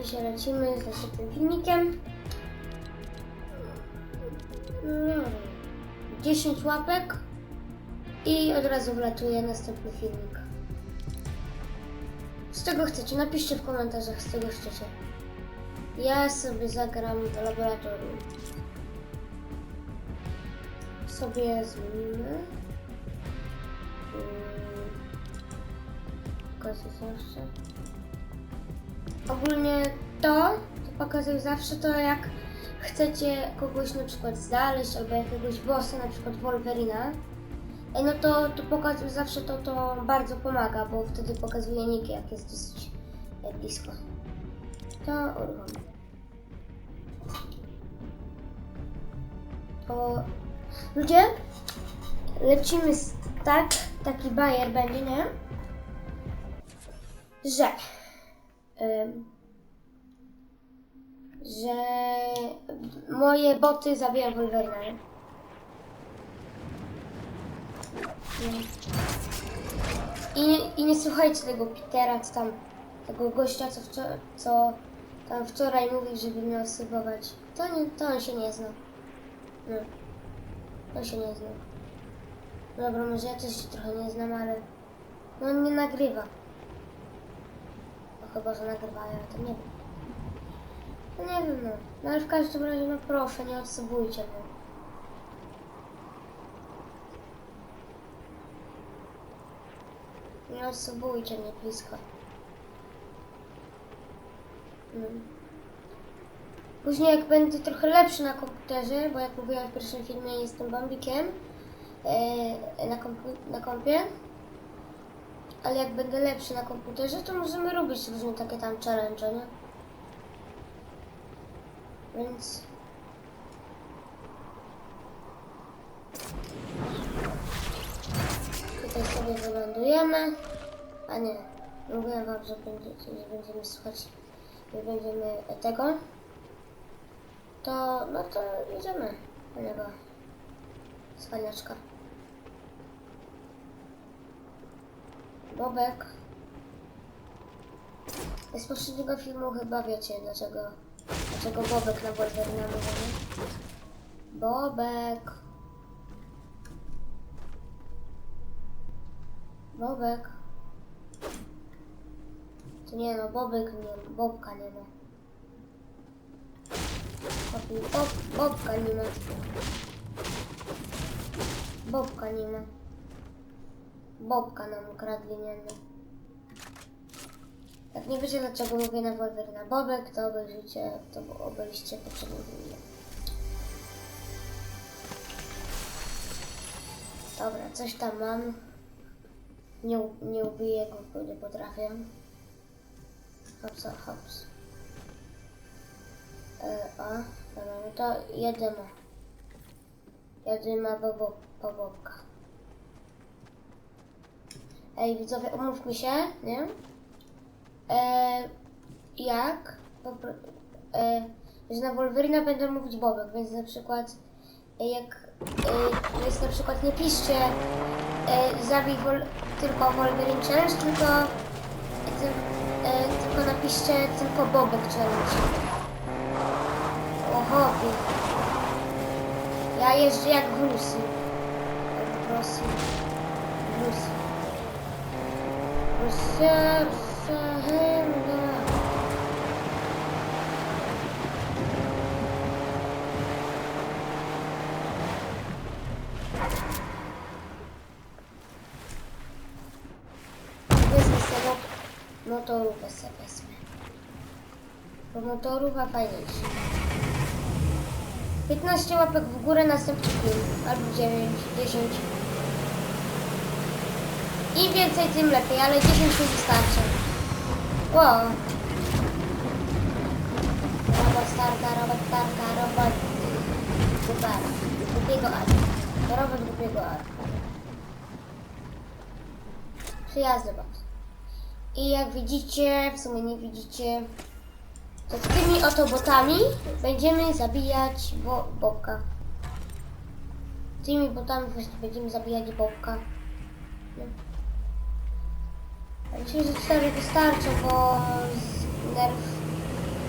My się lecimy z następnym filmikiem. No, 10 łapek i od razu wlatuje następny filmik. Z czego chcecie? Napiszcie w komentarzach, z czego chcecie. Ja sobie zagram w laboratorium. Sobie zmienimy. Mm. Pokażę zawsze. Ogólnie to, to pokazuję zawsze to jak chcecie kogoś na przykład znaleźć albo jakiegoś bossa, na przykład Wolverina, no to, to pokazuję zawsze to, to bardzo pomaga, bo wtedy pokazuje nick jak jest dosyć blisko. To uruchomię. To ludzie, lecimy z, tak, taki bajer będzie, nie? Że że moje boty zabijają Wolverina. I, I nie słuchajcie tego Petera, co tam, tego gościa, co, wczor- co tam wczoraj mówił, żeby mnie obserwować. To, nie, to on się nie zna. No. To się nie zna. Dobra, może ja też się trochę nie znam, ale no on nie nagrywa. No chyba, że nagrywa, ale to nie wiem. No nie wiem, no. No ale w każdym razie, no proszę, nie odsubujcie mnie. Nie odsubujcie mnie blisko. Mm. Później jak będę trochę lepszy na komputerze, bo jak mówiłam w pierwszym filmie jestem bambikiem e, na, kompu- na kompie, ale jak będę lepszy na komputerze, to możemy robić różne takie tam challenge, nie? Więc... Tutaj sobie wylądujemy. A nie, mówiłem wam, że będziecie, nie będziemy słuchać, nie będziemy tego. To, no to jedziemy do niego. Bobek. Z poprzedniego filmu chyba wiecie dlaczego, dlaczego Bobek na Wolverina mówimy. Bobek. Bobek. To nie no, Bobek nie, Bobka nie ma. Bob, Bob, Bobka nie ma. Bobka nie ma. Bobka nam ukradli, nie no. Jak nie wiecie dlaczego mówię na Wolverina Bobek, to obejrzyjcie, to obejrzyjcie poprzednie. Dobra, coś tam mam. Nie, nie ubiję go, bo nie potrafię. Hops, hops. E, o, dobra, no to jedymy. Jedymy po, po bobka. Ej, widzowie, umówmy się, nie? E, jak? E, że na Wolverina będę mówić Bobek, więc na przykład e, jak e, jest na przykład nie piszcie e, zabij wol, tylko Wolverine Challenge, tylko, ty, e, tylko napiszcie tylko Bobek Challenge. O hobby. Ja jeżdżę jak w. Jak Rosji. W Rusji. Rosja, Sahara. Wezmę sobie motorówkę sobie wezmę. Bo motorówka fajniejsza. 15 łapek w górę następny film, albo 9, 10. Im więcej, tym lepiej, ale 10 mi wystarczy. Wow. Robot starka, robot starka, robot super. Głupiego arka. To robot głupiego arka. Przyjazny bot. I jak widzicie, w sumie nie widzicie, to tymi oto botami będziemy zabijać bo Bobka. Tymi botami właśnie będziemy zabijać Bobka. Myślę, że cztery wystarczą, bo z nerw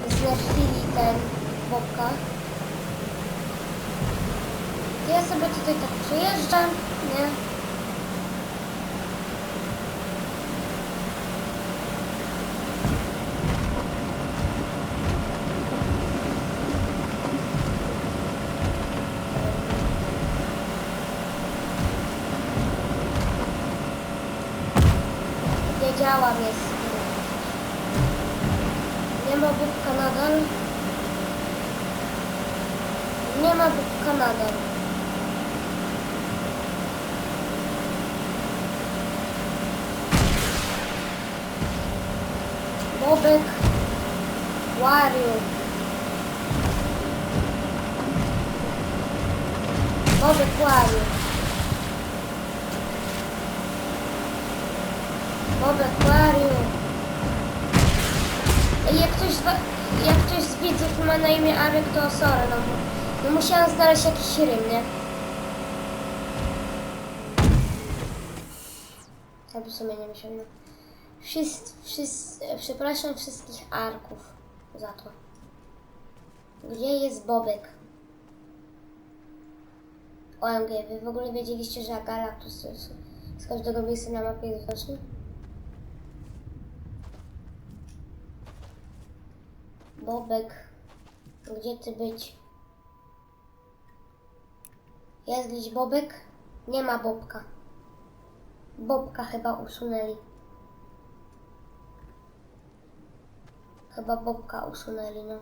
znerfili ten bobka. Ja sobie tutaj tak przejeżdżam, nie? Wiedziałam jest. Nie ma bubka nadal. Nie ma bubka nadal. Bobek Wario. Bobek Wario. Bobek Wario. Jak ktoś, jak ktoś z widzów ma na imię Arek, to sorry, no, no musiałam znaleźć jakiś rym, nie? Ja w sumie nie myślałem. No. Wszyscy, wszyscy, przepraszam wszystkich Arków za to. Gdzie jest Bobek? OMG, wy w ogóle wiedzieliście, że Galactus z, z każdego miejsca na mapie jest? Bobek, gdzie ty być? Jest gdzieś Bobek? Nie ma Bobka. Bobka chyba usunęli. Chyba Bobka usunęli, no.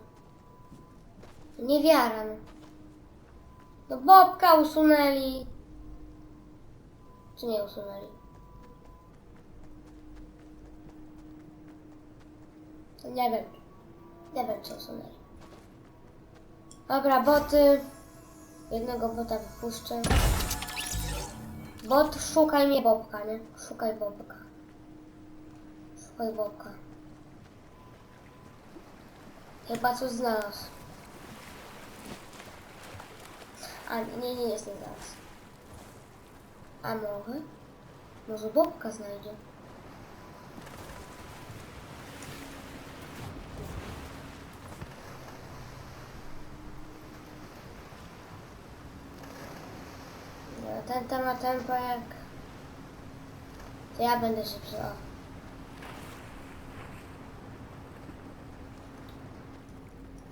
Niewiara, no. No Bobka usunęli. Czy nie usunęli? Nie wiem. Nie wiem, czy usunęli. Dobra, boty. Jednego bota wypuszczę. Bot, szukaj mnie Bobka, nie? Szukaj Bobka. Szukaj Bobka. Chyba coś znalazł. A nie, nie jest nie znalazł. A może? Może Bobka znajdzie. Ten temat tempo jak... To ja będę szybszy, o.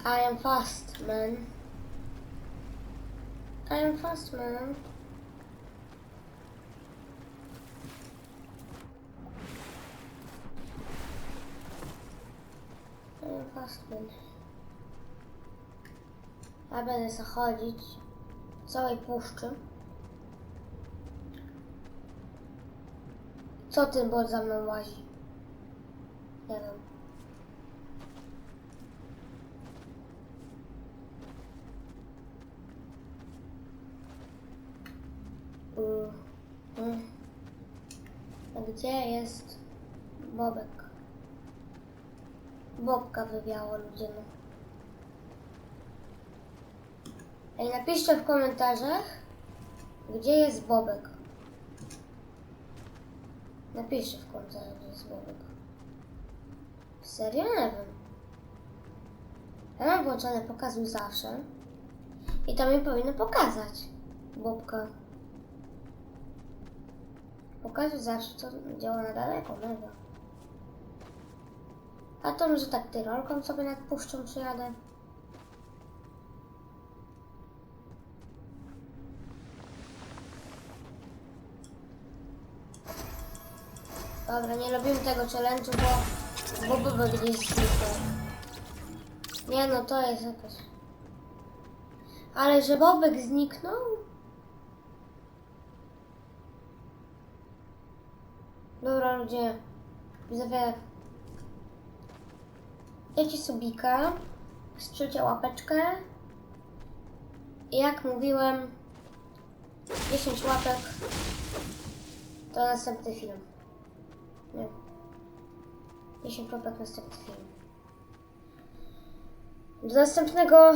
I am fast, man. I am fast, man. I am fast, man. Ja będę zachodzić całej puszczy. Co ten bot za mną łazi? Nie wiem. Mm, mm. Gdzie jest Bobek? Bobka wywiało ludzie. No. Ej, napiszcie w komentarzach, gdzie jest Bobek. Napiszcie w jest Bobek. Serio? Nie wiem. Ja mam włączone pokazuj zawsze. I to mi powinno pokazać. Bobka. Pokazuj zawsze, co działa na daleko, mega. A to może tak tyrolką sobie nad puszczą przyjadę. Dobra, nie robimy tego challenge'u, bo, bo by gdzieś zniknął. Nie no, to jest jakaś... Ale że Bobek zniknął? Dobra ludzie, widzowie, dajcie subika, strzelcie łapeczkę i jak mówiłem, 10 łapek to następny film. Nie. 10 łapek następny film. Do następnego